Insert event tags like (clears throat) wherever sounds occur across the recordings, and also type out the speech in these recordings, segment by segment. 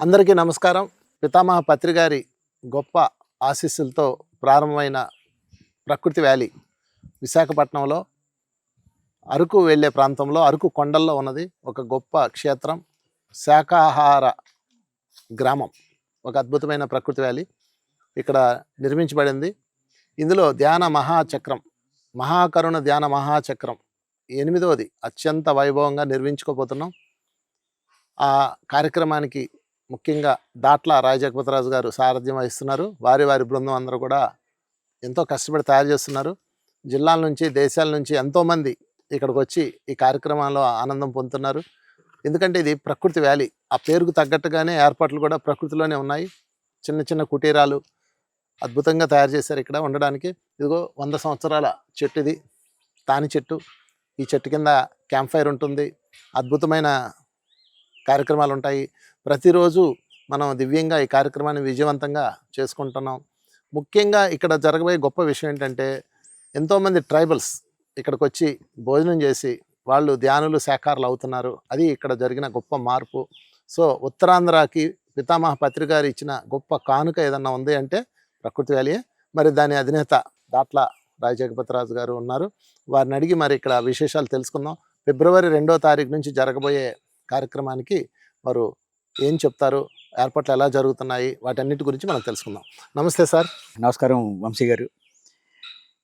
అందరికీ నమస్కారం. పితామహ పత్రిగారి గొప్ప ఆశీస్సులతో ప్రారంభమైన ప్రకృతి వ్యాలీ విశాఖపట్నంలో అరకు వెళ్ళే ప్రాంతంలో అరకు కొండల్లో ఉన్నది ఒక గొప్ప క్షేత్రం శాఖాహార గ్రామం. ఒక అద్భుతమైన ప్రకృతి వ్యాలీ ఇక్కడ నిర్మించబడింది. ఇందులో ధ్యాన మహాచక్రం మహాకరుణ ధ్యాన మహాచక్రం ఎనిమిదవది అత్యంత వైభవంగా నిర్మించుకోబోతున్నాం. ఆ కార్యక్రమానికి ముఖ్యంగా దాట్ల రాజజగపతిరాజు గారు సారథ్యం వహిస్తున్నారు. వారి వారి బృందం అందరూ కూడా ఎంతో కష్టపడి తయారు చేస్తున్నారు. జిల్లాల నుంచి దేశాల నుంచి ఎంతోమంది ఇక్కడికి వచ్చి ఈ కార్యక్రమాల్లో ఆనందం పొందుతున్నారు. ఎందుకంటే ఇది ప్రకృతి వ్యాలీ. ఆ పేరుకు తగ్గట్టుగానే ఏర్పాట్లు కూడా ప్రకృతిలోనే ఉన్నాయి. చిన్న చిన్న కుటీరాలు అద్భుతంగా తయారు చేశారు ఇక్కడ ఉండడానికి. ఇదిగో వంద సంవత్సరాల చెట్టు ఇది. తాని చెట్టు. ఈ చెట్టు కింద క్యాంప్ ఫైర్ ఉంటుంది. అద్భుతమైన కార్యక్రమాలు ఉంటాయి. ప్రతిరోజు మనం దివ్యంగా ఈ కార్యక్రమాన్ని విజయవంతంగా చేసుకుంటున్నాం. ముఖ్యంగా ఇక్కడ జరగబోయే గొప్ప విషయం ఏంటంటే ఎంతోమంది ట్రైబల్స్ ఇక్కడికి వచ్చి భోజనం చేసి వాళ్ళు ధ్యానులు శాఖారులు అవుతున్నారు. అది ఇక్కడ జరిగిన గొప్ప మార్పు. సో ఉత్తరాంధ్రకి పితామహ పత్రిక గారు ఇచ్చిన గొప్ప కానుక ఏదన్నా ఉంది అంటే ప్రకృతి వ్యాలీయే మరి దాని అధినేత దాట్ల రాజజగపతిరాజు గారు ఉన్నారు. వారిని అడిగి మరి ఇక్కడ విశేషాలు తెలుసుకుందాం. ఫిబ్రవరి రెండో తారీఖు నుంచి జరగబోయే కార్యక్రమానికి వారు ఏం చెప్తారు ఏర్పాట్లు ఎలా జరుగుతున్నాయి వాటన్నిటి గురించి మనం తెలుసుకుందాం. నమస్తే సార్. నమస్కారం వంశీ గారు.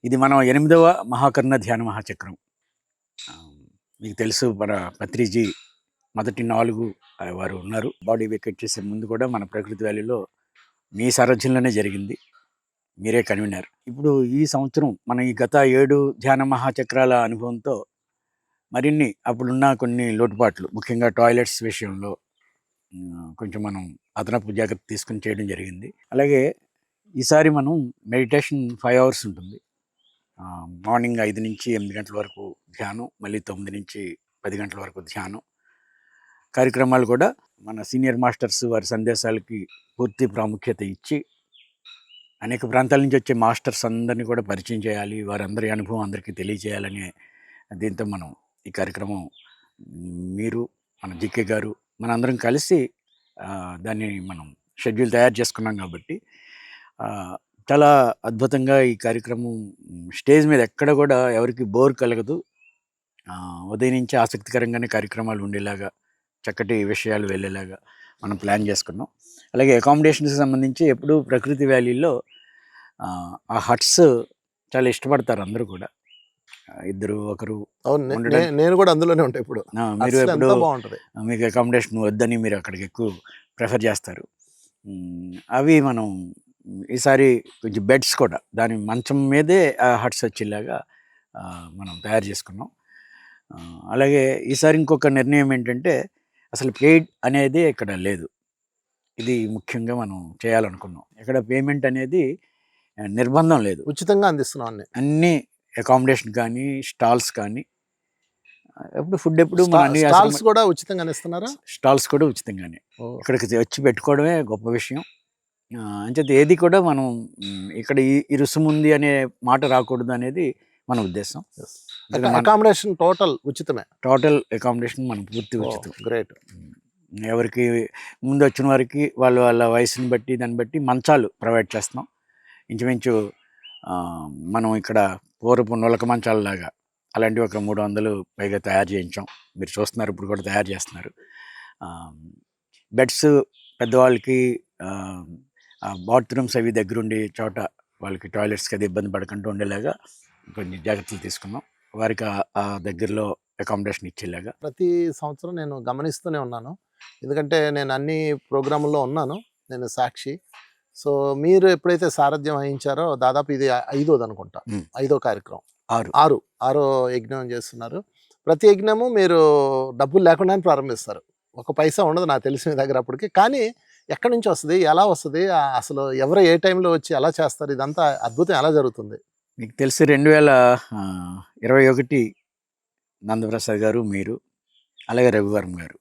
ఇది మనం ఎనిమిదవ మహాకర్ణ ధ్యాన మహాచక్రం. మీకు తెలుసు మన పత్రిజీ మొదటి నాలుగు వారు ఉన్నారు. బాడీ వెకెట్ చేసే ముందు కూడా మన ప్రకృతి వ్యాలీలో మీ సారథ్యంలోనే జరిగింది. మీరే కన్వీనర్. ఇప్పుడు ఈ సంవత్సరం మన ఈ గత ఏడు ధ్యాన మహాచక్రాల అనుభవంతో మరిన్ని అప్పుడున్న కొన్ని లోటుపాట్లు ముఖ్యంగా టాయిలెట్స్ విషయంలో కొంచెం మనం అదనపు జాగ్రత్త తీసుకుని చేయడం జరిగింది. అలాగే ఈసారి మనం మెడిటేషన్ ఫైవ్ అవర్స్ ఉంటుంది. మార్నింగ్ ఐదు నుంచి ఎనిమిది గంటల వరకు ధ్యానం మళ్ళీ తొమ్మిది నుంచి పది గంటల వరకు ధ్యానం. కార్యక్రమాలు కూడా మన సీనియర్ మాస్టర్స్ వారి సందేశాలకి పూర్తి ప్రాముఖ్యత ఇచ్చి అనేక ప్రాంతాల నుంచి వచ్చే మాస్టర్స్ అందరినీ కూడా పరిచయం చేయాలి వారందరి అనుభవం అందరికీ తెలియజేయాలనే దీంతో మనం ఈ కార్యక్రమం మీరు మన జికే గారు మనందరం కలిసి దాన్ని మనం షెడ్యూల్ తయారు చేసుకున్నాం కాబట్టి చాలా అద్భుతంగా ఈ కార్యక్రమం స్టేజ్ మీద ఎక్కడ కూడా ఎవరికి బోర్ కలగదు. ఉదయం నుంచి ఆసక్తికరంగానే కార్యక్రమాలు ఉండేలాగా చక్కటి విషయాలు వెళ్ళేలాగా మనం ప్లాన్ చేసుకున్నాం. అలాగే అకామిడేషన్స్కి సంబంధించి ఎప్పుడు ప్రకృతి వ్యాలీలో ఆ, హట్స్ చాలా ఇష్టపడతారు అందరూ కూడా. ఇద్దరు ఒకరు అవును నే- నేను కూడా అందులోనే ఉంటాయి ఇప్పుడు. ఆ, మీరు అసలు ఎప్పుడు ఎంతో బాగుంటది. మీకు అకామిడేషన్ వద్దని మీరు అక్కడికి ఎక్కువ ప్రిఫర్ చేస్తారు. మ్, అవి మనం ఈసారి కొంచెం బెడ్స్ కూడా దాని మంచం మీదే ఆ హట్స్ వచ్చేలాగా ఆ, మనం తయారు చేసుకున్నాం. ఆ, అలాగే ఈసారి ఇంకొక నిర్ణయం ఏంటంటే అసలు పెయిడ్ అనేది ఇక్కడ లేదు. ఇది ముఖ్యంగా మనం చేయాలనుకున్నాం. ఇక్కడ పేమెంట్ అనేది ఆ, నిర్బంధం లేదు. ఉచితంగా అందిస్తున్నాం అన్ని. అన్ని అకామిడేషన్ కానీ స్టాల్స్ కానీ ఎప్పుడు ఫుడ్ ఎప్పుడు అన్ని స్టాల్స్ కూడా ఉచితంగా ఇస్తున్నారా? స్టాల్స్ కూడా ఉచితంగానే. ఇక్కడికి వచ్చి పెట్టుకోవడమే గొప్ప విషయం. ఆ, అంచేత ఏది కూడా మనం ఇక్కడ ఈ రుసుము ఉంది అనే మాట రాకూడదు అనేది మన ఉద్దేశం. అకామిడేషన్ టోటల్ ఉచితమే? టోటల్ అకామిడేషన్ మనం పూర్తి ఉచితం. గ్రేట్. ఎవరికి ముందు వచ్చిన వారికి వాళ్ళ వాళ్ళ వయసుని బట్టి దాన్ని బట్టి మంచాలు ప్రొవైడ్ చేస్తున్నాం. ఇంచుమించు మనం ఇక్కడ పూర్వపు నులక మంచాలలాగా అలాంటివి ఒక మూడు వందలు పైగా తయారు చేయించాం. మీరు చూస్తున్నారు ఇప్పుడు కూడా తయారు చేస్తున్నారు. బెడ్స్ పెద్దవాళ్ళకి బాత్రూమ్స్ అవి దగ్గరుండి చోట వాళ్ళకి టాయిలెట్స్కి అది ఇబ్బంది పడకుండా ఉండేలాగా కొన్ని జాగ్రత్తలు తీసుకున్నాం. వారికి ఆ- ఆ దగ్గరలో అకామిడేషన్ ఇచ్చేలాగా. ప్రతి సంవత్సరం నేను గమనిస్తూనే ఉన్నాను. ఎందుకంటే నేను అన్ని ప్రోగ్రాముల్లో ఉన్నాను. నేను సాక్షి. సో మీరు ఎప్పుడైతే సారథ్యం వహించారో దాదాపు ఇది ఐదోది అనుకుంటా. ఐదో కార్యక్రమం. ఆరు. ఆరు. ఆరో యజ్ఞం చేస్తున్నారు. ప్రతి యజ్ఞము మీరు డబ్బులు లేకుండానే ప్రారంభిస్తారు. ఒక పైసా ఉండదు నాకు తెలిసి మీ దగ్గర అప్పటికి. కానీ ఎక్కడి నుంచి వస్తుంది? ఎలా వస్తుంది? అసలు ఎవరు ఏ టైంలో వచ్చి ఎలా చేస్తారు? ఇదంతా అద్భుతం. ఎలా జరుగుతుంది? మీకు తెలిసి రెండు వేల ఇరవై ఒకటి నందప్రసాద్ గారు మీరు అలాగే రవివర్మ గారు.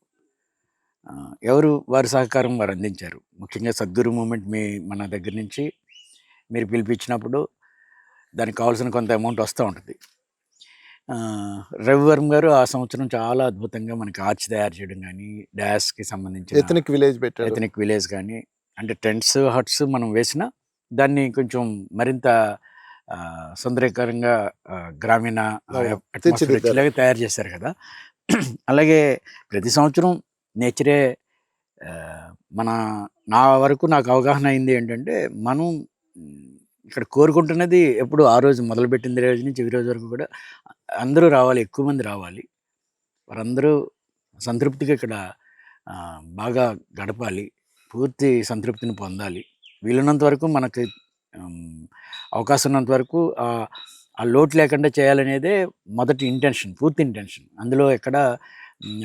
ఎవరు వారి సహకారం వారు అందించారు? ముఖ్యంగా సద్గురు మూమెంట్ మీ మన దగ్గర నుంచి మీరు పిలిపించినప్పుడు దానికి కావాల్సిన కొంత అమౌంట్ వస్తూ ఉంటుంది. రవివర్మ గారు ఆ సంవత్సరం చాలా అద్భుతంగా మనకి ఆర్చ్ తయారు చేయడం కానీ డాష్కి సంబంధించిన ఎథనిక్ విలేజ్ పెట్టారు. ఎథనిక్ విలేజ్ కానీ అంటే టెంట్స్ హట్స్ మనం వేసిన దాన్ని కొంచెం మరింత సుందరీకరంగా గ్రామీణ తయారు చేశారు కదా. (clears throat) అలాగే ప్రతి సంవత్సరం నేచరే మన నా వరకు నాకు అవగాహన అయింది ఏంటంటే మనం ఇక్కడ కోరుకుంటున్నది ఎప్పుడు ఆ రోజు మొదలుపెట్టింది రోజు నుంచి ఈ రోజు వరకు కూడా అందరూ రావాలి ఎక్కువ మంది రావాలి. వారందరూ సంతృప్తిగా ఇక్కడ బాగా గడపాలి పూర్తి సంతృప్తిని పొందాలి. వీలున్నంత వరకు మనకి అవకాశం ఉన్నంత వరకు ఆ లోటు లేకుండా చేయాలనేదే మొదటి ఇంటెన్షన్ పూర్తి ఇంటెన్షన్. అందులో ఎక్కడ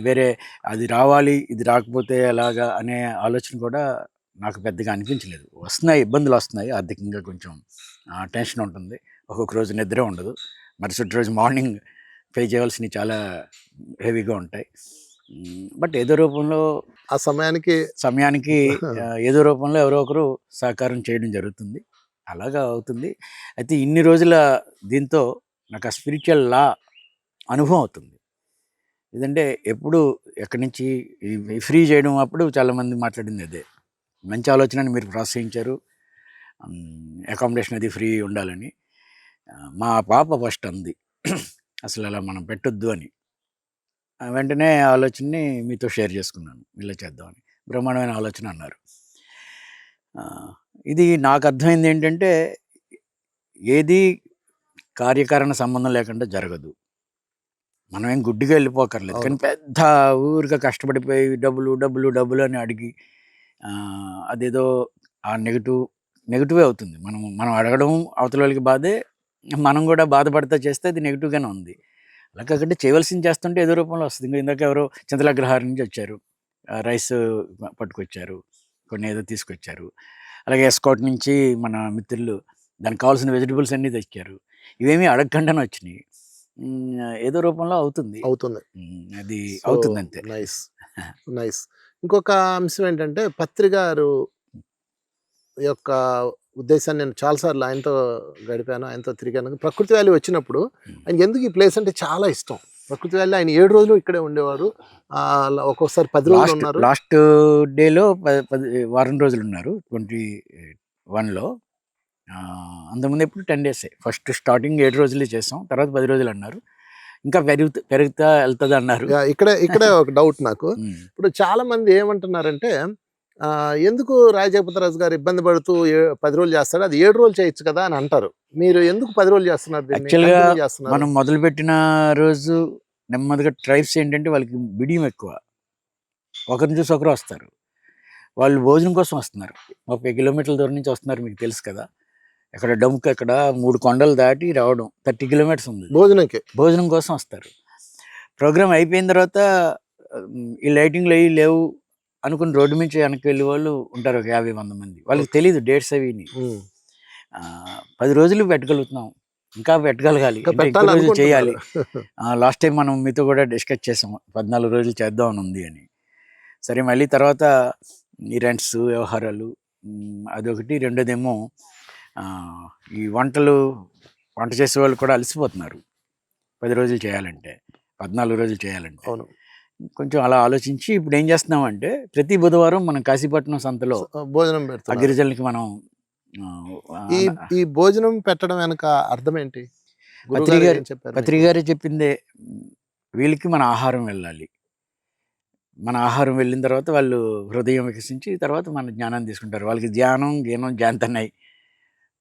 వేరే అది రావాలి ఇది రాకపోతే ఎలాగా అనే ఆలోచన కూడా నాకు పెద్దగా అనిపించలేదు. వస్తున్నాయి ఇబ్బందులు వస్తున్నాయి. ఆర్థికంగా కొంచెం టెన్షన్ ఉంటుంది. ఒక్కొక్క రోజు నిద్ర ఉండదు. మరుసటి రోజు మార్నింగ్ పే చేయవలసినవి చాలా హెవీగా ఉంటాయి. బట్ ఏదో రూపంలో ఆ సమయానికి సమయానికి (laughs) ఏదో రూపంలో ఎవరో ఒకరు సహకారం చేయడం జరుగుతుంది. అలాగా అవుతుంది. అయితే ఇన్ని రోజుల దీంతో నాకు ఆ స్పిరిచువల్ లా అనుభవం అవుతుంది. ఎందుకంటే ఎప్పుడు ఎక్కడి నుంచి ఫ్రీ చేయడం అప్పుడు చాలామంది మాట్లాడింది అదే. మంచి ఆలోచనని మీరు ప్రోత్సహించారు. అకామిడేషన్ అది ఫ్రీ ఉండాలని. మా పాప ఫస్ట్ అంది. అసలు అలా మనం పెట్టొద్దు అని. వెంటనే ఆలోచనని మీతో షేర్ చేసుకున్నాను. ఇలా చేద్దామని. బ్రహ్మాండమైన ఆలోచన అన్నారు. ఇది నాకు అర్థమైంది ఏంటంటే ఏది కార్యకారణ సంబంధం లేకుండా జరగదు. మనం ఏం గుడ్డిగా వెళ్ళిపోకర్లేదు. కానీ పెద్ద ఊరిగా కష్టపడిపోయి డబ్బులు డబ్బులు డబ్బులు అని అడిగి అదేదో ఆ నెగిటివ్ నెగిటివే అవుతుంది. మనం మనం అడగడం అవతల వాళ్ళకి బాధే. మనం కూడా బాధపడతా చేస్తే అది నెగిటివ్గానే ఉంది. అలా కాకుండా చేయవలసింది చేస్తుంటే ఏదో రూపంలో వస్తుంది. ఇంకా ఇందాక ఎవరో చింతలగ్రహారం నుంచి వచ్చారు. రైస్ పట్టుకొచ్చారు. కొన్ని ఏదో తీసుకొచ్చారు. అలాగే ఎస్కాట్ నుంచి మన మిత్రులు దానికి కావాల్సిన వెజిటబుల్స్ అన్నీ తెచ్చారు. ఇవేమీ అడగకుండానే వచ్చినాయి. ఏదో రూపంలో అవుతుంది. అవుతుంది. అది అవుతుంది అంతే నైస్. (laughs) నైస్. ఇంకొక అంశం ఏంటంటే పత్రి గారు యొక్క ఉద్దేశాన్ని నేను చాలాసార్లు ఆయనతో గడిపాను ఆయనతో తిరిగాను. ప్రకృతి వ్యాలీ వచ్చినప్పుడు ఆయన ఎందుకు ఈ ప్లేస్ అంటే చాలా ఇష్టం. ప్రకృతి వ్యాలీ ఆయన ఏడు రోజులు ఇక్కడే ఉండేవారు. ఒక్కొక్కసారి పది రోజులు ఉన్నారు. లాస్ట్ డేలో పది వారం రోజులు ఉన్నారు. ట్వంటీ వన్లో. అంతకుముందు ఎప్పుడు టెన్ డేసే ఫస్ట్ స్టార్టింగ్ ఏడు రోజులే చేసాం. తర్వాత పది రోజులు అన్నారు. ఇంకా పెరుగుతా పెరుగుతా వెళ్తుంది అన్నారు. ఇక్కడే ఇక్కడే (laughs) ఒక డౌట్ నాకు. ఇప్పుడు చాలా మంది ఏమంటున్నారంటే ఎందుకు రాజపతిరాజు గారు ఇబ్బంది పడుతూ పది రోజులు చేస్తాడు? అది ఏడు రోజులు చేయొచ్చు కదా అని అంటారు. మీరు ఎందుకు పది రోజులు చేస్తున్నారు దీన్ని? Actually గా Continue చేస్తున్నారు? మనం మొదలుపెట్టిన రోజు నెమ్మదిగా ట్రైబ్స్ ఏంటంటే వాళ్ళకి బిడియం ఎక్కువ. ఒకరిని చూసి ఒకరు వస్తారు. వాళ్ళు భోజనం కోసం వస్తున్నారు. ముప్పై కిలోమీటర్ల దూరం నుంచి వస్తున్నారు మీకు తెలుసు కదా. ఇక్కడ డమ్కి ఇక్కడ మూడు కొండలు దాటి రావడం థర్టీ కిలోమీటర్స్ ఉంది. భోజనంకి. భోజనం కోసం వస్తారు. ప్రోగ్రామ్ అయిపోయిన తర్వాత ఈ లైటింగ్లు అవి లేవు అనుకుని రోడ్డు నుంచి వెనక్కి వెళ్ళే వాళ్ళు ఉంటారు ఒక యాభై వంద మంది. వాళ్ళకి తెలియదు డేట్స్. ఆ, పది రోజులు పెట్టగలుగుతున్నాం. ఇంకా పెట్టగలగాలి. రోజులు చేయాలి. లాస్ట్ టైం మనం మీతో కూడా డిస్కస్ చేసాం. పద్నాలుగు రోజులు చేద్దాం అని ఉంది అని. సరే మళ్ళీ తర్వాత ఈ రెంట్స్ వ్యవహారాలు అదొకటి. రెండోదేమో ఈ వంటలు వంట చేసే వాళ్ళు కూడా అలసిపోతున్నారు. పది రోజులు చేయాలంటే పద్నాలుగు రోజులు చేయాలంటే. అవును. కొంచెం అలా ఆలోచించి ఇప్పుడు ఏం చేస్తున్నామంటే ప్రతి బుధవారం మనం కాశీపట్నం సంతలో భోజనం పెడుతున్నారు. గిరిజనులకి మనం ఈ ఈ భోజనం పెట్టడం వెనక అర్థం ఏంటి? పత్రిక గారే చెప్పిందే వీళ్ళకి మన ఆహారం వెళ్ళాలి. మన ఆహారం వెళ్ళిన తర్వాత వాళ్ళు హృదయం వికసించి తర్వాత మన జ్ఞానాన్ని తీసుకుంటారు. వాళ్ళకి ధ్యానం జ్ఞానం జాంతన్నాయి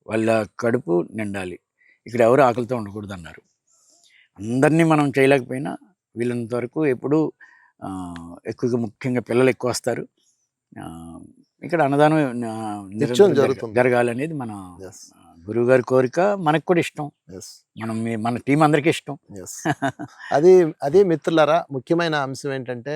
వాళ్ళ కడుపు నిండాలి. ఇక్కడ ఎవరు ఆకలితో ఉండకూడదు అన్నారు అందరినీ మనం చేయలేకపోయినా వీళ్ళంత వరకు ఎప్పుడు ఎక్కువగా ముఖ్యంగా పిల్లలు ఎక్కువ వస్తారు. ఇక్కడ అన్నదానం. జరగాలనేది మన గురువు గారి కోరిక మనకు కూడా ఇష్టం. మనం మన టీం అందరికీ ఇష్టం. అది అది మిత్రులారా ముఖ్యమైన అంశం ఏంటంటే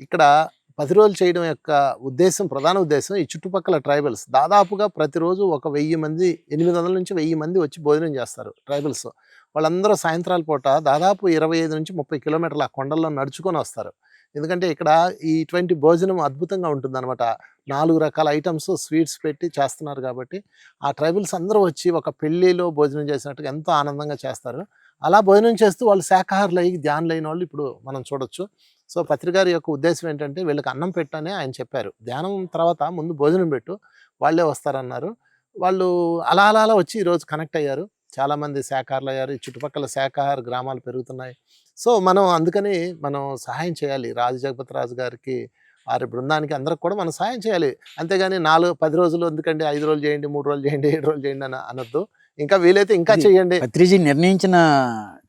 ఇక్కడ పది రోజులు చేయడం యొక్క ఉద్దేశం ప్రధాన ఉద్దేశం ఈ చుట్టుపక్కల ట్రైబల్స్. దాదాపుగా ప్రతిరోజు ఒక వెయ్యి మంది ఎనిమిది వందల నుంచి వెయ్యి మంది వచ్చి భోజనం చేస్తారు ట్రైబల్స్. వాళ్ళందరూ సాయంత్రాల పూట దాదాపు ఇరవై ఐదు నుంచి ముప్పై కిలోమీటర్ల ఆ కొండల్లో నడుచుకొని వస్తారు. ఎందుకంటే ఇక్కడ ఈ ఇటువంటి భోజనం అద్భుతంగా ఉంటుంది అనమాట నాలుగు రకాల ఐటమ్స్ స్వీట్స్ పెట్టి చేస్తున్నారు కాబట్టి ఆ ట్రైబల్స్ అందరూ వచ్చి ఒక పెళ్ళిలో భోజనం చేసినట్టుగా ఎంతో ఆనందంగా చేస్తారు. అలా భోజనం చేస్తూ వాళ్ళు శాఖాహారులు అయ్యి ధ్యానులు అయిన వాళ్ళు ఇప్పుడు మనం చూడొచ్చు. సో పత్రికారి యొక్క ఉద్దేశం ఏంటంటే వీళ్ళకి అన్నం పెట్టనే ఆయన చెప్పారు. ధ్యానం తర్వాత ముందు భోజనం పెట్టు వాళ్ళే వస్తారన్నారు. వాళ్ళు అలా అలా అలా వచ్చి ఈరోజు కనెక్ట్ అయ్యారు. చాలామంది శాఖాహారులు అయ్యారు. ఈ చుట్టుపక్కల శాఖాహార గ్రామాలు పెరుగుతున్నాయి. సో మనం అందుకని మనం సహాయం చేయాలి. రాజు జగపతి రాజు గారికి వారి బృందానికి అందరికి కూడా మనం సహాయం చేయాలి. అంతేగాని నాలుగు పది రోజులు ఎందుకండి? ఐదు రోజులు చేయండి మూడు రోజులు చేయండి ఏడు రోజులు చేయండి అని అనొద్దు. ఇంకా వీలైతే ఇంకా చేయండి. పత్రిజీ నిర్ణయించిన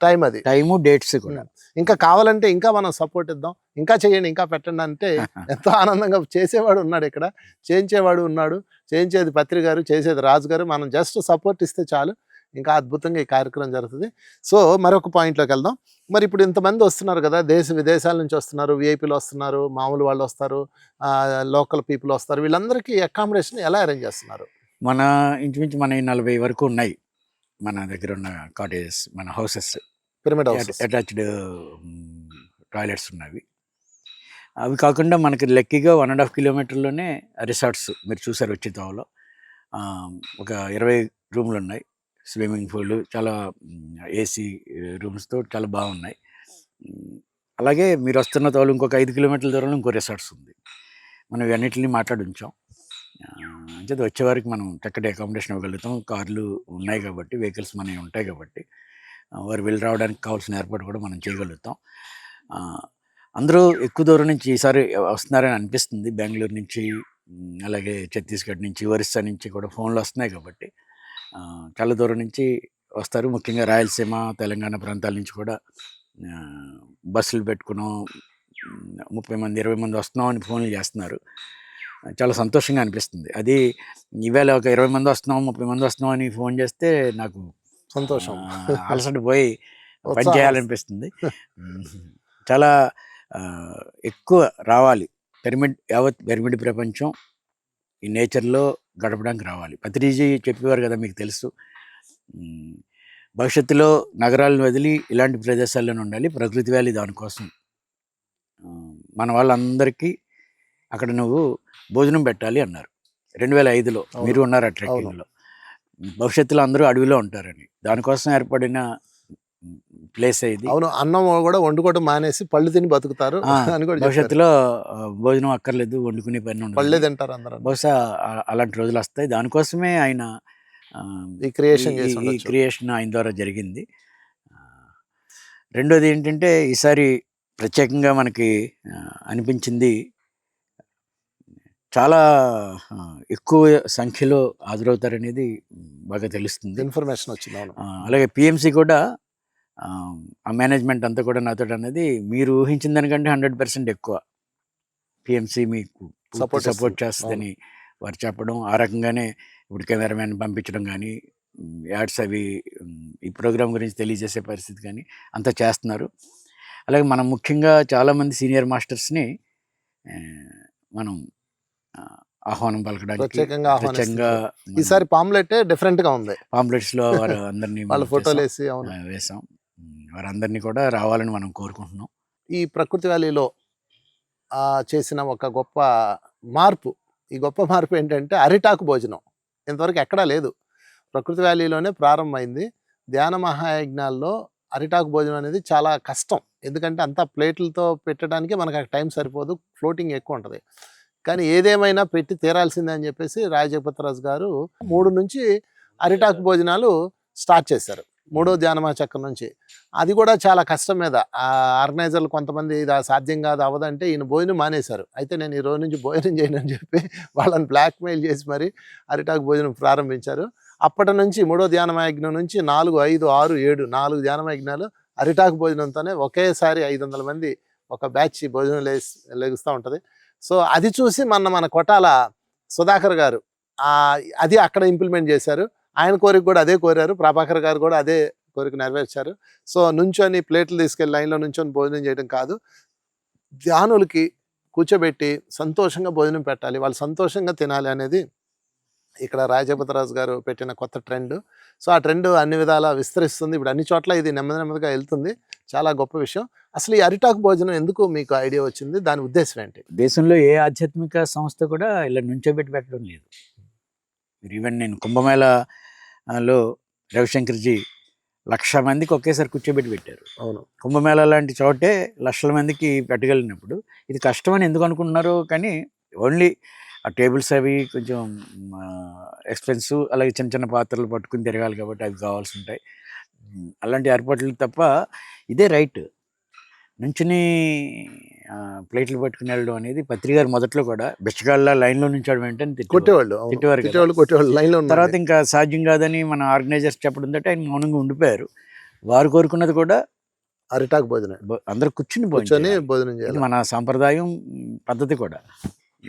టైం అది. టైము డేట్స్ కూడా. ఇంకా కావాలంటే ఇంకా మనం సపోర్ట్ ఇద్దాం. ఇంకా చేయండి ఇంకా పెట్టండి అంటే (laughs) ఎంతో ఆనందంగా చేసేవాడు ఉన్నాడు ఇక్కడ. చేయించేవాడు ఉన్నాడు. చేయించేది పత్రి గారు చేసేది రాజు గారు. మనం జస్ట్ సపోర్ట్ ఇస్తే చాలు. ఇంకా అద్భుతంగా ఈ కార్యక్రమం జరుగుతుంది. సో మరొక పాయింట్లోకి వెళ్దాం. మరి ఇప్పుడు ఇంతమంది వస్తున్నారు కదా దేశ విదేశాల నుంచి వస్తున్నారు విఐపీలు వస్తున్నారు మామూలు వాళ్ళు వస్తారు లోకల్ పీపుల్ వస్తారు. వీళ్ళందరికీ అకామిడేషన్ ఎలా అరేంజ్ చేస్తున్నారు? మన ఇంచుమించు మన నలభై వరకు ఉన్నాయి. మన దగ్గర ఉన్న కాటేజెస్ మన హౌసెస్. పిరమిడ్ అటాచ్డ్ టాయిలెట్స్ ఉన్నవి. అవి కాకుండా మనకి లక్కీగా వన్ అండ్ హాఫ్ కిలోమీటర్లోనే రిసార్ట్స్ మీరు చూసారు వచ్చే తోవలో. ఆ, ఒక ఇరవై రూమ్లు ఉన్నాయి. స్విమ్మింగ్ పూల్ చాలా ఏసీ రూమ్స్తో చాలా బాగున్నాయి. అలాగే మీరు వస్తున్న తోలు ఇంకొక ఐదు కిలోమీటర్ల దూరంలో ఇంకో రిసార్ట్స్ ఉంది. మనం ఇవన్నిటిని మాట్లాడి ఉంచాం. అంచేది వచ్చే వారికి మనం చక్కటి అకామిడేషన్ ఇవ్వగలుగుతాం. కార్లు ఉన్నాయి కాబట్టి వెహికల్స్ మనవి ఉంటాయి కాబట్టి వారు వెళ్ళి రావడానికి కావాల్సిన ఏర్పాటు కూడా మనం చేయగలుగుతాం. అందరూ ఎక్కువ దూరం నుంచి ఈసారి వస్తున్నారని అనిపిస్తుంది. బెంగళూరు నుంచి అలాగే ఛత్తీస్గఢ్ నుంచి ఒరిస్సా నుంచి కూడా ఫోన్లు వస్తున్నాయి కాబట్టి చాలా దూరం నుంచి వస్తారు. ముఖ్యంగా రాయలసీమ తెలంగాణ ప్రాంతాల నుంచి కూడా బస్సులు పెట్టుకున్నాం. ముప్పై మంది ఇరవై మంది వస్తున్నాం అని ఫోన్లు చేస్తున్నారు. చాలా సంతోషంగా అనిపిస్తుంది. అది ఈవేళ ఒక ఇరవై మంది వస్తున్నాం ముప్పై మంది వస్తున్నాం అని ఫోన్ చేస్తే నాకు సంతోషం. అలసట పోయి (laughs) పని. చేయాలనిపిస్తుంది. చాలా ఎక్కువ రావాలి. పిరమిడ్ యావత్ పిరమిడ్ ప్రపంచం ఈ నేచర్లో గడపడానికి రావాలి. పత్రిజీ చెప్పేవారు కదా మీకు తెలుసు. భవిష్యత్తులో నగరాలను వదిలి ఇలాంటి ప్రదేశాల్లోనే ఉండాలి. ప్రకృతి వ్యాలీ దానికోసం. మన వాళ్ళందరికీ అక్కడ నువ్వు భోజనం పెట్టాలి అన్నారు. రెండు వేల ఐదులో. మీరు ఉన్నారు ఆ ట్రెక్కింగ్లో. భవిష్యత్తులో అందరూ అడవిలో ఉంటారని. దానికోసం ఏర్పడిన ప్లేస్ ఇది అవును. అన్నం కూడా వండుకోవడం మానేసి పళ్ళు తిని బతుకుతారు. భవిష్యత్తులో భోజనం అక్కర్లేదు వండుకునే పని ఉండదు. పళ్ళే తింటారు అందరూ బహుశా అలాంటి రోజులు వస్తాయి. దానికోసమే ఆయన ఈ క్రియేషన్ ఈ-. క్రియేషన్ ఆయన ద్వారా జరిగింది. రెండోది ఏంటంటే ఈసారి ప్రత్యేకంగా మనకి అనిపించింది చాలా ఎక్కువ సంఖ్యలో హాజరవుతారనేది బాగా తెలుస్తుంది. ఇన్ఫర్మేషన్ వచ్చింది అలాగే పిఎంసి కూడా ఆ, మేనేజ్మెంట్ అంతా కూడా నాతో అనేది మీరు ఊహించిన దానికంటే హండ్రెడ్ పర్సెంట్ ఎక్కువ. పిఎంసి మీకు సపోర్ట్ ఇస్తుంది. చేస్తుందని వారు చెప్పడం ఆ రకంగానే ఇప్పుడు కెమెరామెన్ పంపించడం కానీ యాడ్స్ అవి ఈ ప్రోగ్రామ్ గురించి తెలియజేసే పరిస్థితి కానీ అంతా చేస్తున్నారు. అలాగే మనం ముఖ్యంగా చాలామంది సీనియర్ మాస్టర్స్ని మనం ఆహ్వానం పలకడానికి ప్రత్యేకంగా. ఈసారి పాంప్లెట్ డిఫరెంట్గా ఉంది. పాంప్లెట్స్లో వారు (laughs) అందరినీ వాళ్ళ ఫోటోలు. వేసి వేసాం. వారందరినీ కూడా రావాలని మనం కోరుకుంటున్నాం. ఈ ప్రకృతి వ్యాలీలో చేసిన ఒక గొప్ప మార్పు ఈ గొప్ప మార్పు ఏంటంటే అరిటాకు భోజనం. ఇంతవరకు ఎక్కడా లేదు. ప్రకృతి వ్యాలీలోనే ప్రారంభమైంది. ధ్యాన మహాయజ్ఞాల్లో అరిటాకు భోజనం అనేది చాలా కష్టం. ఎందుకంటే అంతా ప్లేట్లతో పెట్టడానికి మనకు టైం సరిపోదు. ఫ్లోటింగ్ ఎక్కువ ఉంటుంది. కానీ ఏదేమైనా పెట్టి తీరాల్సిందే అని చెప్పేసి రాజపతిరాజు గారు మూడు నుంచి అరిటాకు భోజనాలు స్టార్ట్ చేశారు. మూడో ధ్యానమా చక్రం నుంచి. అది కూడా చాలా కష్టం మీద. ఆ ఆర్గనైజర్లు కొంతమంది ఇది సాధ్యం కాదు అవ్వదంటే ఈయన భోజనం మానేశారు. అయితే నేను ఈ రోజు నుంచి భోజనం చేయను అని చెప్పి వాళ్ళని బ్లాక్మెయిల్ చేసి మరి అరిటాకు భోజనం ప్రారంభించారు. అప్పటి నుంచి మూడో ధ్యానమయజ్ఞం నుంచి నాలుగు ఐదు ఆరు ఏడు నాలుగు ధ్యానమయజ్ఞాలు అరిటాకు భోజనంతోనే ఒకేసారి ఐదు వందల మంది ఒక బ్యాచ్ భోజనం లేగుస్తూ లెగుస్తూ ఉంటుంది. సో అది చూసి మన మన కొట్టాల సుధాకర్ గారు అది అక్కడ ఇంప్లిమెంట్ చేశారు. ఆయన కోరిక కూడా అదే కోరారు. ప్రభాకర్ గారు కూడా అదే కోరిక నెరవేర్చారు. సో నుంచొని ప్లేట్లు తీసుకెళ్ళి లైన్లో నుంచొని భోజనం చేయడం కాదు. ధ్యానులకి కూర్చోబెట్టి సంతోషంగా భోజనం పెట్టాలి. వాళ్ళు సంతోషంగా తినాలి అనేది ఇక్కడ రాజపతిరాజు గారు పెట్టిన కొత్త ట్రెండ్. సో ఆ ట్రెండ్ అన్ని విధాలా విస్తరిస్తుంది. ఇప్పుడు అన్ని చోట్ల ఇది నెమ్మది నెమ్మదిగా వెళ్తుంది. చాలా గొప్ప విషయం. అసలు ఈ అరిటాకు భోజనం ఎందుకు మీకు ఐడియా వచ్చింది? దాని ఉద్దేశం ఏంటి? దేశంలో ఏ ఆధ్యాత్మిక సంస్థ కూడా ఇలా నుంచోబెట్టి పెట్టడం లేదు. ఈవెన్ నేను కుంభమేళలో రవిశంకర్జీ లక్ష మందికి ఒకేసారి కూర్చోబెట్టి పెట్టారు. అవును. కుంభమేళా లాంటి చోటే లక్షల మందికి పెట్టగలిగినప్పుడు ఇది కష్టమని ఎందుకు అనుకుంటున్నారు కానీ ఓన్లీ ఆ టేబుల్స్ అవి కొంచెం ఎక్స్పెన్సివ్ అలాగే చిన్న చిన్న పాత్రలు పట్టుకుని తిరగాలి కాబట్టి అవి కావాల్సి ఉంటాయి అలాంటి ఏర్పాట్లు తప్ప ఇదే రైట్. నుంచుని ప్లేట్లు పట్టుకుని వెళ్ళడం అనేది పత్రిక గారు మొదట్లో కూడా బెచ్చగాళ్ళ లైన్లో నుంచోవడం వెంటనే. కొట్టేవాళ్ళు. తిట్టేవారు కొట్టేవాళ్ళు లైన్లో తర్వాత ఇంకా సాధ్యం కాదని మన ఆర్గనైజర్స్ చెప్పడం తోటి ఆయన మౌనంగా ఉండిపోయారు. వారు కోరుకున్నది కూడా అరిటాకు భోజనం. అందరూ కూర్చుని భోజనం కూర్చొని. భోజనం చేయాలి. మన సాంప్రదాయం పద్ధతి కూడా.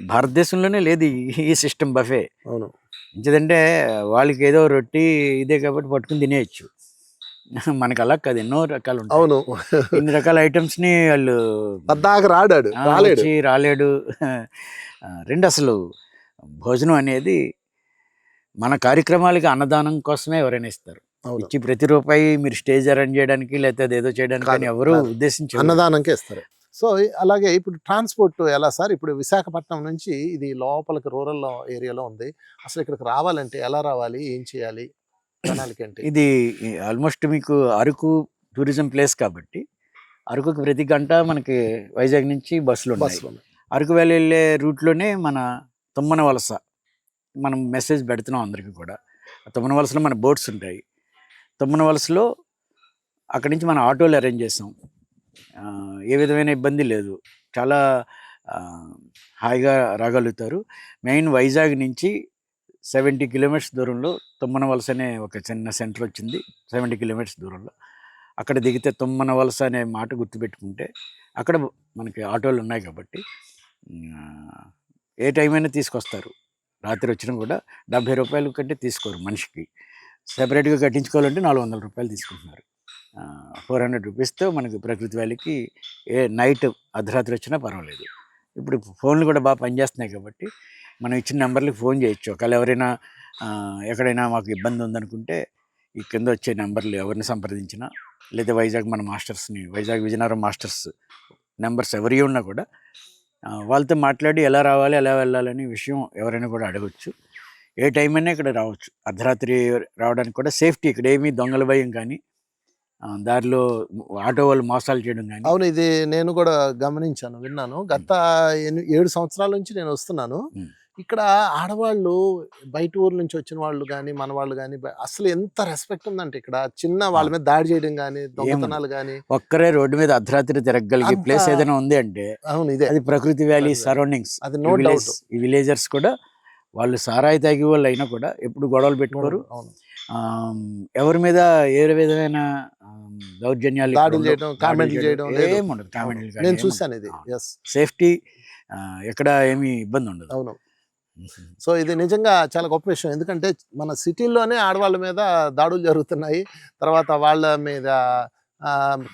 భారతదేశంలోనే లేదు ఈ- సిస్టమ్ బఫే. అవును. ఎందుకంటే వాళ్ళకి ఏదో రొట్టి ఇదే కాబట్టి పట్టుకుని తినేయచ్చు. (laughs) మనకి అలా కాదు ఎన్నో రకాలు ఉంటాయి. అవును. ఇన్ని రకాల ఐటమ్స్ని వాళ్ళు పద్దాక రాడాడు రాలేడు. రాలేడు. రెండు అసలు భోజనం అనేది మన కార్యక్రమాలకి అన్నదానం కోసమే ఎవరైనా ఇస్తారు. ఇచ్చి ప్రతి రూపాయి మీరు స్టేజ్ అరేంజ్ చేయడానికి లేకపోతే అదేదో చేయడానికి ఎవరు కాదు. ఉద్దేశించారు. అన్నదానంకే ఇస్తారు. సో అలాగే ఇప్పుడు ట్రాన్స్పోర్ట్ ఎలా సార్? ఇప్పుడు విశాఖపట్నం నుంచి ఇది లోపలికి రూరల్ ఏరియాలో ఉంది. అసలు ఇక్కడికి రావాలంటే ఎలా రావాలి? ఏం చేయాలి? జనాలకి ఏంటి? ఇది ఆల్మోస్ట్ మీకు అరకు టూరిజం ప్లేస్ కాబట్టి అరకుకి ప్రతి గంట మనకి వైజాగ్ నుంచి బస్సులు ఉన్నాయి. బస్సులో అరకు వ్యాలీ వెళ్ళే రూట్లోనే మన తుమ్మన వలస మనం మెసేజ్ పెడుతున్నాం అందరికీ కూడా. తుమ్మన వలసలో మన బోట్స్ ఉంటాయి. తుమ్మన వలసలో అక్కడి నుంచి మన ఆటోలు అరేంజ్ చేసాం. ఏ విధమైన ఇబ్బంది లేదు. చాలా హాయిగా రాగలుగుతారు. మెయిన్ వైజాగ్ నుంచి సెవెంటీ కిలోమీటర్స్ దూరంలో తుమ్మన వలస అనే ఒక చిన్న సెంటర్ వచ్చింది. సెవెంటీ కిలోమీటర్స్ దూరంలో. అక్కడ దిగితే తుమ్మన వలస అనే మాట గుర్తుపెట్టుకుంటే అక్కడ మనకి ఆటోలు ఉన్నాయి కాబట్టి ఏ టైం అయినా తీసుకొస్తారు. రాత్రి వచ్చినా కూడా డెబ్భై రూపాయలు కంటే తీసుకోరు మనిషికి. సెపరేట్గా కట్టించుకోవాలంటే నాలుగు వందల రూపాయలు తీసుకుంటున్నారు. ఫోర్ హండ్రెడ్ రూపీస్తో మనకి ప్రకృతి వ్యాలీకి ఏ నైట్ అర్ధరాత్రి వచ్చినా పర్వాలేదు. ఇప్పుడు ఫోన్లు కూడా బాగా పనిచేస్తున్నాయి కాబట్టి మనం ఇచ్చిన నెంబర్లకు ఫోన్ చేయొచ్చు. ఒకవేళ ఎవరైనా ఎక్కడైనా మాకు ఇబ్బంది ఉందనుకుంటే ఈ కింద వచ్చే నెంబర్లు ఎవరిని సంప్రదించినా లేదా వైజాగ్ మన మాస్టర్స్ని వైజాగ్ విజయనగరం మాస్టర్స్ నెంబర్స్ ఎవరి ఉన్నా కూడా వాళ్ళతో మాట్లాడి ఎలా రావాలి ఎలా వెళ్ళాలని విషయం ఎవరైనా కూడా అడగచ్చు. ఏ టైం అయినా ఇక్కడ రావచ్చు. అర్ధరాత్రి రావడానికి కూడా సేఫ్టీ ఇక్కడ ఏమీ దొంగల భయం కానీ దారిలో ఆటో వాళ్ళు మోసాలు చేయడం కానీ అవును ఇది నేను కూడా గమనించాను విన్నాను. గత ఏడు సంవత్సరాల నుంచి నేను వస్తున్నాను. ఇక్కడ ఆడవాళ్ళు బయట ఊరు నుంచి వచ్చిన వాళ్ళు కానీ మన వాళ్ళు కానీ అసలు ఎంత రెస్పెక్ట్ ఉందంటే ఇక్కడ. చిన్న వాళ్ళ మీద దాడి చేయడం కానీ దొంగతనాలు కానీ ఒక్కరే రోడ్డు మీద అర్ధరాత్రి తిరగగలిగే అంత- ప్లేస్ ఏదైనా ఉంది అంటే అవును ఇదే. అది ప్రకృతి వ్యాలీ సరౌండింగ్స్. అది నో డౌట్ ఈ విలేజర్స్ కూడా వాళ్ళు సారాయి తాగి వాళ్ళు అయినా కూడా ఎప్పుడు గొడవలు పెట్టుకోరు. అవును. ఎవరి మీద ఏ విధమైన దౌర్జన్యాలు దాడులు. చేయడం, కామెంట్లు చేయడం లేదు. ఏం ఉండదు కామెంట్లు నేను చూశాను ఇది. సేఫ్టీ ఎక్కడ ఏమీ ఇబ్బంది ఉండదు. అవును. (laughs) సో ఇది నిజంగా చాలా గొప్ప విషయం. ఎందుకంటే మన సిటీల్లోనే ఆడవాళ్ళ మీద దాడులు జరుగుతున్నాయి. తర్వాత వాళ్ళ మీద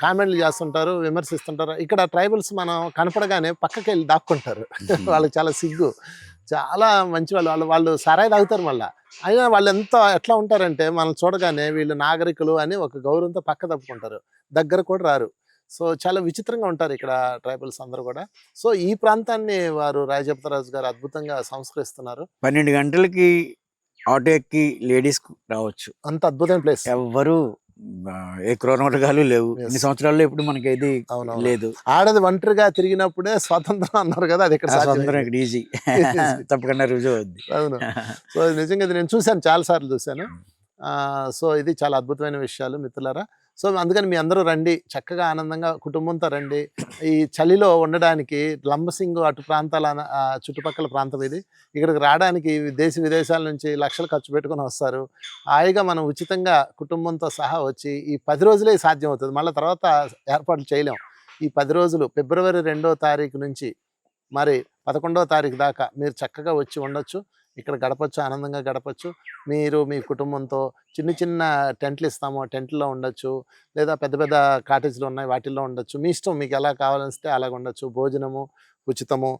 కామెంట్లు చేస్తుంటారు విమర్శిస్తుంటారు. ఇక్కడ ట్రైబల్స్ మనం కనపడగానే పక్కకి వెళ్ళి దాక్కుంటారు (laughs) వాళ్ళకి చాలా సిగ్గు. చాలా మంచి వాళ్ళు వాళ్ళు వాళ్ళు సరాయి తాగుతారు మళ్ళీ. అయినా వాళ్ళు ఎంత ఎట్లా ఉంటారంటే మనం చూడగానే వీళ్ళు నాగరికులు అని ఒక గౌరవంతో పక్క తప్పుకుంటారు. దగ్గర కూడా రారు. సో చాలా విచిత్రంగా ఉంటారు ఇక్కడ ట్రైబల్స్ అందరూ కూడా. సో ఈ ప్రాంతాన్ని వారు రాజప్తరాజు గారు అద్భుతంగా సంస్కరిస్తున్నారు. పన్నెండు గంటలకి ఆటో ఎక్కి లేడీస్ రావచ్చు. అంత అద్భుతమైన ప్లేస్. ఎవ్వరు ఆ, ఏ క్రూర మృగాలు లేవు. ఇన్ని సంవత్సరాల్లో ఇప్పుడు మనకి అవునవును. లేదు. ఆడది ఒంటరిగా తిరిగినప్పుడే స్వాతంత్రం అన్నారు కదా అది ఇక్కడ. స్వాతంత్రం ఇక్కడ ఈజీ (laughs) తప్పకుండా రుజువు అవుద్ది. అవును. (laughs) సో నిజంగా ఇది నేను చూశాను చాలా సార్లు చూశాను ఆ, సో ఇది చాలా అద్భుతమైన విషయాలు మిత్రులారా. సో అందుకని మీ అందరూ రండి చక్కగా ఆనందంగా కుటుంబంతో రండి. ఈ చలిలో ఉండడానికి లంబసింగ్ అటు ప్రాంతాల చుట్టుపక్కల ప్రాంతం ఇది. ఇక్కడికి రావడానికి దేశ విదేశాల నుంచి లక్షలు ఖర్చు పెట్టుకొని వస్తారు. హాయిగా మనం ఉచితంగా కుటుంబంతో సహా వచ్చి ఈ పది రోజులే సాధ్యం అవుతుంది మళ్ళీ తర్వాత ఏర్పాట్లు చేయలేం. ఈ పది రోజులు ఫిబ్రవరి రెండో తారీఖు నుంచి మరి పదకొండో తారీఖు దాకా మీరు చక్కగా వచ్చి ఉండొచ్చు. ఇక్కడ గడపచ్చు ఆనందంగా గడపచ్చు. మీరు మీ కుటుంబంతో చిన్న చిన్న టెంట్లు ఇస్తాము. టెంట్లో ఉండొచ్చు. లేదా పెద్ద పెద్ద కాటేజ్లు ఉన్నాయి. వాటిల్లో ఉండొచ్చు. మీ ఇష్టం మీకు ఎలా కావాలనిస్తే అలాగ ఉండొచ్చు. భోజనము ఉచితము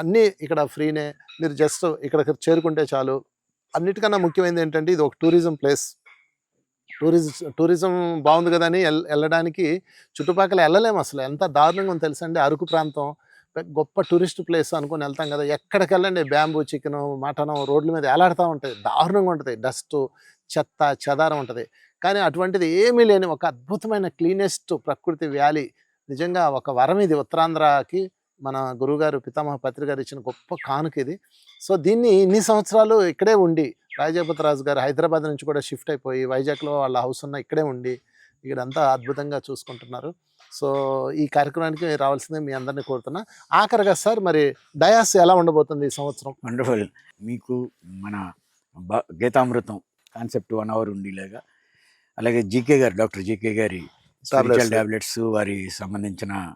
అన్నీ ఇక్కడ ఫ్రీనే. మీరు జస్ట్ ఇక్కడ చేరుకుంటే చాలు. అన్నిటికన్నా ముఖ్యమైనది ఏంటంటే ఇది ఒక టూరిజం ప్లేస్. టూరిజం టూరిజం బాగుంది కదా అని వెళ్ళడానికి చుట్టుపక్కల వెళ్ళలేము అసలు. ఎంత దారుణంగా తెలుసండి అరకు ప్రాంతం. గొప్ప టూరిస్ట్ ప్లేస్ అనుకుని వెళ్తాం కదా ఎక్కడికెళ్ళండి? బ్యాంబూ చికెన్ మటన్ రోడ్ల మీద ఎలాడుతూ ఉంటుంది. దారుణంగా ఉంటుంది. డస్ట్ చెత్త చెదారం ఉంటుంది. కానీ అటువంటిది ఏమీ లేని ఒక అద్భుతమైన క్లీనెస్ట్ ప్రకృతి వ్యాలీ. నిజంగా ఒక వరం ఇది. ఉత్తరాంధ్రకి మన గురువుగారు పితామహ పత్రి గారు ఇచ్చిన గొప్ప కానుక ఇది. సో దీన్ని ఇన్ని సంవత్సరాలు ఇక్కడే ఉండి రాజపతి రాజు గారు హైదరాబాద్ నుంచి కూడా షిఫ్ట్ అయిపోయి వైజాగ్లో వాళ్ళ హౌస్ ఉన్న ఇక్కడే ఉండి ఇక్కడంతా అద్భుతంగా చూసుకుంటున్నారు. సో ఈ కార్యక్రమానికి రావాల్సిందే మీ అందరినీ కోరుతున్నా. ఆఖరిగా సార్ మరి డయాస్ ఎలా ఉండబోతుంది ఈ సంవత్సరం? వండర్ఫుల్. మీకు మన బ- గీతామృతం కాన్సెప్ట్ వన్ అవర్ ఉండేలాగా. అలాగే జీకే గారు డాక్టర్ జీకే గారి స్పిరిచువల్ టాబ్లెట్స్ వారి సంబంధించిన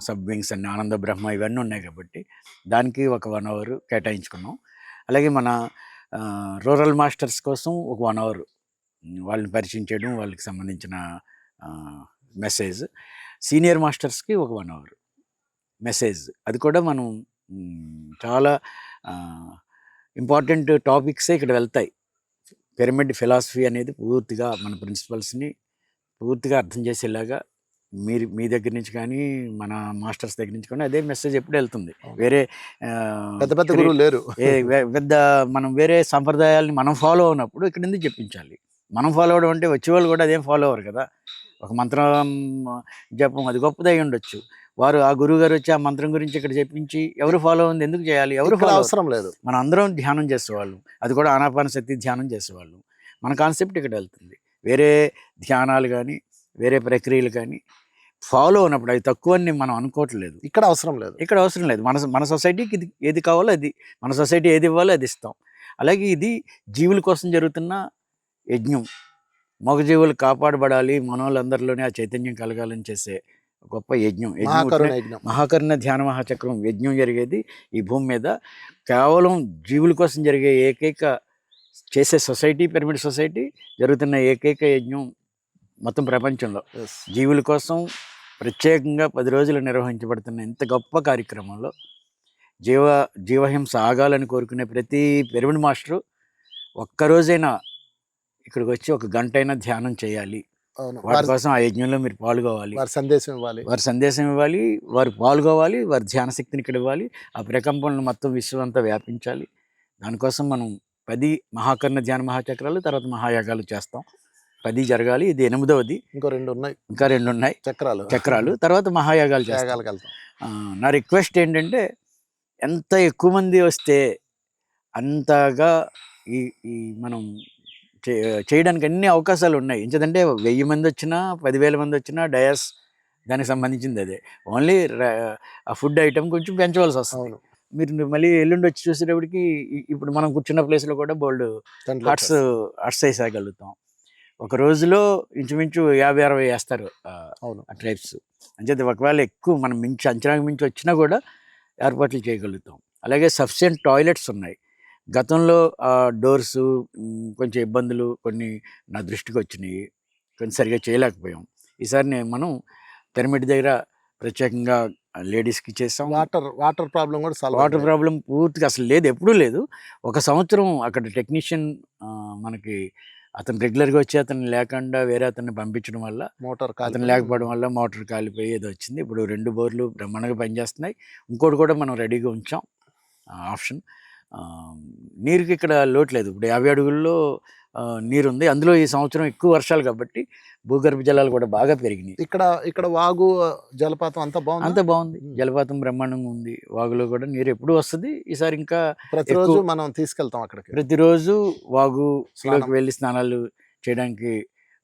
సబ్ వింగ్స్ అన్ని ఆనంద బ్రహ్మ ఇవన్నీ ఉన్నాయి కాబట్టి దానికి ఒక వన్ అవర్ కేటాయించుకున్నాం. అలాగే మన రూరల్ మాస్టర్స్ కోసం ఒక వన్ అవర్ వాళ్ళని పరిచయం చేయడం వాళ్ళకి సంబంధించిన మెసేజ్. సీనియర్ మాస్టర్స్కి ఒక వన్ అవర్. మెసేజ్. అది కూడా మనం చాలా ఇంపార్టెంట్ టాపిక్సే ఇక్కడ వెళ్తాయి. పిరమిడ్ ఫిలాసఫీ అనేది పూర్తిగా మన ప్రిన్సిపల్స్ని పూర్తిగా అర్థం చేసేలాగా మీరు మీ దగ్గర నుంచి కానీ మన మాస్టర్స్ దగ్గర నుంచి కానీ అదే మెసేజ్ ఎప్పుడు వెళ్తుంది. వేరే పెద్ద పెద్ద గురువులు లేరు. పెద్ద మనం వేరే సంప్రదాయాల్ని మనం ఫాలో అవునప్పుడు ఇక్కడ ఎందుకు చెప్పించాలి? మనం ఫాలో అవడం అంటే వచ్చేవాళ్ళు కూడా అదేం ఫాలో అవ్వరు కదా. ఒక మంత్రం జపం అది గొప్పదై ఉండొచ్చు. వారు ఆ గురువు గారు వచ్చి ఆ మంత్రం గురించి ఇక్కడ చెప్పించి ఎవరు ఫాలో ఉంది? ఎందుకు చేయాలి? ఎవరు ఫాలో అవసరం లేదు. మనం అందరం ధ్యానం చేసేవాళ్ళం. అది కూడా ఆనాపాన శక్తి ధ్యానం చేసేవాళ్ళం. మన కాన్సెప్ట్ ఇక్కడ వెళ్తుంది. వేరే ధ్యానాలు కానీ వేరే ప్రక్రియలు కానీ ఫాలో అయినప్పుడు అవి తక్కువ అని మనం అనుకోవట్లేదు. ఇక్కడ అవసరం లేదు. ఇక్కడ అవసరం లేదు. మన మన సొసైటీకి ఇది ఏది కావాలో అది. మన సొసైటీ ఏది ఇవ్వాలో అది ఇస్తాం. అలాగే ఇది జీవుల కోసం జరుగుతున్న యజ్ఞం. మగజీవులు కాపాడబడాలి మనోళ్ళందరిలోనే ఆ చైతన్యం కలగాలని చేసే గొప్ప యజ్ఞం. యజ్ఞం మహాకరుణ ధ్యాన మహాచక్రం యజ్ఞం జరిగేది ఈ భూమి మీద. కేవలం జీవుల కోసం జరిగే ఏకైక చేసే సొసైటీ పిరమిడ్ సొసైటీ జరుగుతున్న ఏకైక యజ్ఞం మొత్తం ప్రపంచంలో. జీవుల కోసం ప్రత్యేకంగా పది రోజులు నిర్వహించబడుతున్న ఇంత గొప్ప కార్యక్రమంలో జీవ జీవహింస ఆగాలని కోరుకునే ప్రతి పిరమిడ్ మాస్టరు ఒక్కరోజైనా ఇక్కడికి వచ్చి ఒక గంట అయినా ధ్యానం చేయాలి. వారి- కోసం ఆ యజ్ఞంలో మీరు పాల్గొవాలి. వారి సందేశం ఇవ్వాలి. వారి సందేశం ఇవ్వాలి. వారు పాల్గొవాలి. వారి ధ్యాన శక్తిని ఇక్కడ ఇవ్వాలి. ఆ ప్రకంపనలు మొత్తం విశ్వం అంతా వ్యాపించాలి. దానికోసం మనం పది మహాకర్ణ ధ్యాన మహాచక్రాలు తర్వాత మహాయాగాలు చేస్తాం. పది జరగాలి. ఇది ఎనిమిదవది. ఇంకో రెండు ఉన్నాయి ఇంకా రెండు ఉన్నాయి చక్రాలు. చక్రాలు. తర్వాత మహాయాగాలు చేస్తాం. నా రిక్వెస్ట్ ఏంటంటే ఎంత ఎక్కువ మంది వస్తే అంతగా ఈ ఈ మనం చేయడానికి అన్ని అవకాశాలు ఉన్నాయి. ఎందుకంటే వెయ్యి మంది వచ్చినా పదివేల మంది వచ్చినా డయాస్ దానికి సంబంధించింది అదే. ఓన్లీ ఆ ఫుడ్ ఐటమ్ కొంచెం పెంచవలసి వస్తుంది. మీరు మళ్ళీ ఎల్లుండి వచ్చి చూసేటప్పటికి ఇప్పుడు మనం కూర్చున్న ప్లేస్లో కూడా బోల్డ్ హట్స్ హట్స్ వేసేయగలుగుతాం ఒక రోజులో ఇంచుమించు యాభై అరవై వేస్తారు అవును. ఆ ట్రైబ్స్ అంచేది ఒకవేళ ఎక్కువ మనం మించి అంచనాకు మించి వచ్చినా కూడా ఏర్పాట్లు చేయగలుగుతాం. అలాగే సఫిషియెంట్ టాయిలెట్స్ ఉన్నాయి. గతంలో ఆ డోర్స్ కొంచెం ఇబ్బందులు కొన్ని నా దృష్టికి వచ్చినాయి. కొన్ని సరిగా చేయలేకపోయాం. ఈసారి నేను మనం పిరమిడ్ దగ్గర ప్రత్యేకంగా లేడీస్కి చేసాం వాటర్ వాటర్ ప్రాబ్లం కూడా సాల్వ్ వాటర్ ప్రాబ్లం పూర్తిగా అసలు లేదు ఎప్పుడూ లేదు. ఒక సంవత్సరం అక్కడ టెక్నీషియన్ మనకి అతను రెగ్యులర్గా వచ్చి అతను లేకుండా వేరే అతన్ని పంపించడం వల్ల మోటార్ అతను లేకపోవడం వల్ల మోటార్ కాలిపోయి ఏదో వచ్చింది. ఇప్పుడు రెండు బోర్లు బ్రహ్మాండంగా పనిచేస్తున్నాయి. ఇంకోటి కూడా మనం రెడీగా ఉంచాం. ఆప్షన్. నీరుకి ఇక్కడ లోటు లేదు. ఇప్పుడు యాభై అడుగుల్లో ఆ, నీరు ఉంది అందులో ఈ సంవత్సరం ఎక్కువ వర్షాలు కాబట్టి భూగర్భ జలాలు కూడా బాగా పెరిగినాయి. ఇక్కడ ఇక్కడ వాగు జలపాతం అంతా బాగుంది? అంత బాగుంది. జలపాతం బ్రహ్మాండంగా ఉంది. వాగులో కూడా నీరు ఎప్పుడు వస్తుంది? ఈసారి ఇంకా ప్రతిరోజు మనం తీసుకెళ్తాం అక్కడికి. ప్రతిరోజు వాగులోకి స్నానం. వెళ్ళి స్నానాలు చేయడానికి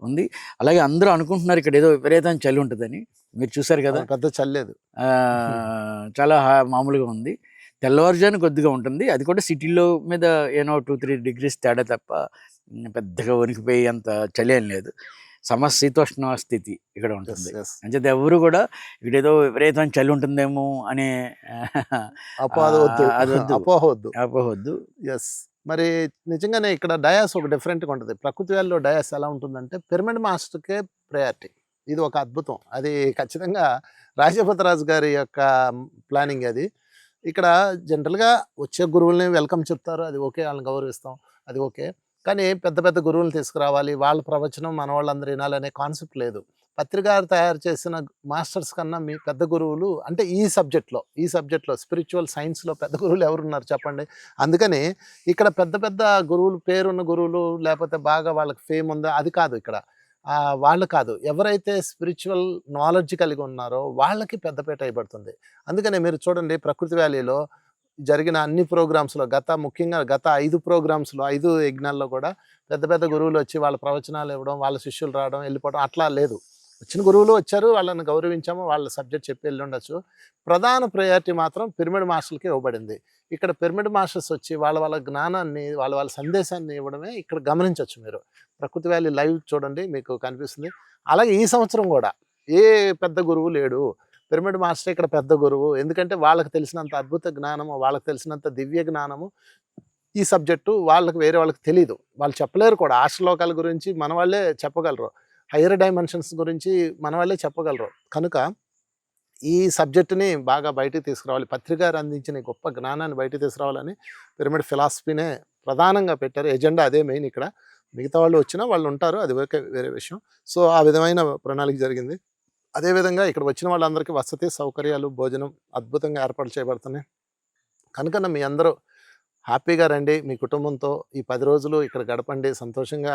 ఉంది. అలాగే అందరూ అనుకుంటున్నారు ఇక్కడ ఏదో విపరీతం చలి ఉంటుందని. మీరు చూసారు కదా? పెద్ద చల్లేదు చాలా మామూలుగా ఉంది. తెల్లవారుజాను కొద్దిగా ఉంటుంది. అది కూడా సిటీలో మీద ఏనో టూ త్రీ డిగ్రీస్ తేడా తప్ప పెద్దగా వణికిపోయి అంత చలి ఏం లేదు. సమశీతోష్ణ స్థితి ఇక్కడ ఉంటుంది. అంచేత ఎవరు కూడా ఇక్కడ ఏదో విపరీతం చలి ఉంటుందేమో అనే (laughs) అపోహ వద్దు అది వద్దు. అపోహ వద్దు అపోవద్దు ఎస్ మరి నిజంగానే ఇక్కడ డయాస్ ఒక డిఫరెంట్గా ఉంటుంది. ప్రకృతి వ్యాలీలో డయాస్ ఎలా ఉంటుందంటే పిరమిడ్ మాస్టర్కే ప్రయారిటీ. ఇది ఒక అద్భుతం. అది ఖచ్చితంగా రాజపతిరాజు గారి యొక్క ప్లానింగ్ అది. ఇక్కడ జనరల్గా వచ్చే గురువుల్ని వెల్కమ్ చెప్తారు. అది ఓకే వాళ్ళని గౌరవిస్తాం. అది ఓకే. కానీ పెద్ద పెద్ద గురువులు తీసుకురావాలి. వాళ్ళ ప్రవచనం మన వాళ్ళందరూ వినాలనే కాన్సెప్ట్ లేదు. పత్రికారు తయారు చేసిన మాస్టర్స్ కన్నా మీ పెద్ద గురువులు అంటే ఈ సబ్జెక్ట్లో ఈ సబ్జెక్ట్లో స్పిరిచువల్ సైన్స్లో పెద్ద గురువులు ఎవరున్నారు చెప్పండి? అందుకని ఇక్కడ పెద్ద పెద్ద గురువులు పేరున్న గురువులు లేకపోతే బాగా వాళ్ళకి ఫేమ్ ఉందా? అది కాదు ఇక్కడ. వాళ్ళు కాదు. ఎవరైతే స్పిరిచువల్ నాలెడ్జ్ కలిగి ఉన్నారో వాళ్ళకి పెద్దపేట ఇవ్వబడుతుంది అందుకనే మీరు చూడండి ప్రకృతి వ్యాలీలో జరిగిన అన్ని ప్రోగ్రామ్స్లో గత ముఖ్యంగా గత ఐదు ప్రోగ్రామ్స్లో ఐదు యజ్ఞాల్లో కూడా పెద్ద పెద్ద గురువులు వచ్చి వాళ్ళ ప్రవచనాలు ఇవ్వడం వాళ్ళ శిష్యులు రావడం వెళ్ళిపోవడం అట్లా లేదు. వచ్చిన గురువులు వచ్చారు వాళ్ళని గౌరవించాము వాళ్ళ సబ్జెక్ట్ చెప్పి వెళ్ళి ఉండొచ్చు. ప్రధాన ప్రయారిటీ మాత్రం పిరమిడ్ మాస్టర్లకి ఇవ్వబడింది. ఇక్కడ పిరమిడ్ మాస్టర్స్ వచ్చి వాళ్ళ వాళ్ళ జ్ఞానాన్ని వాళ్ళ వాళ్ళ సందేశాన్ని ఇవ్వడమే ఇక్కడ గమనించవచ్చు మీరు. ప్రకృతి వ్యాలీ లైవ్ చూడండి మీకు కనిపిస్తుంది. అలాగే ఈ సంవత్సరం కూడా ఏ పెద్ద గురువు లేడు. పిరమిడ్ మాస్టర్ ఇక్కడ పెద్ద గురువు. ఎందుకంటే వాళ్ళకి తెలిసినంత అద్భుత జ్ఞానము వాళ్ళకి తెలిసినంత దివ్య జ్ఞానము ఈ సబ్జెక్టు వాళ్ళకి వేరే వాళ్ళకి తెలియదు వాళ్ళు చెప్పలేరు కూడా. ఆశ్రలోకాల గురించి మన వాళ్ళే చెప్పగలరు. హయ్యర్ డైమెన్షన్స్ గురించి మన వాళ్ళే చెప్పగలరు. కనుక ఈ సబ్జెక్టుని బాగా బయటికి తీసుకురావాలి. పత్రికారు అందించిన గొప్ప జ్ఞానాన్ని బయటికి తీసుకురావాలని పిరమిడ్ ఫిలాసఫీనే ప్రధానంగా పెట్టారు. ఎజెండా అదే మెయిన్ ఇక్కడ. మిగతా వాళ్ళు వచ్చినా వాళ్ళు ఉంటారు. అది వరకే వేరే విషయం. సో ఆ విధమైన ప్రణాళిక జరిగింది. అదేవిధంగా ఇక్కడ వచ్చిన వాళ్ళందరికీ వసతి సౌకర్యాలు భోజనం అద్భుతంగా ఏర్పాటు చేయబడుతున్నాయి. కనుక మీ అందరూ హ్యాపీగా రండి. మీ కుటుంబంతో ఈ పది రోజులు ఇక్కడ గడపండి. సంతోషంగా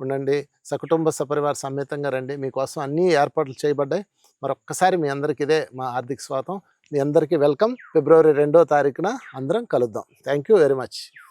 ఉండండి. సకుటుంబ సపరివార సమేతంగా రండి. మీకోసం అన్ని ఏర్పాట్లు చేయబడ్డాయి. మరొక్కసారి మీ అందరికీ ఇదే మా ఆర్థిక స్వాతం మీ అందరికీ వెల్కమ్. ఫిబ్రవరి రెండో తారీఖున అందరం కలుద్దాం. Thank you very much.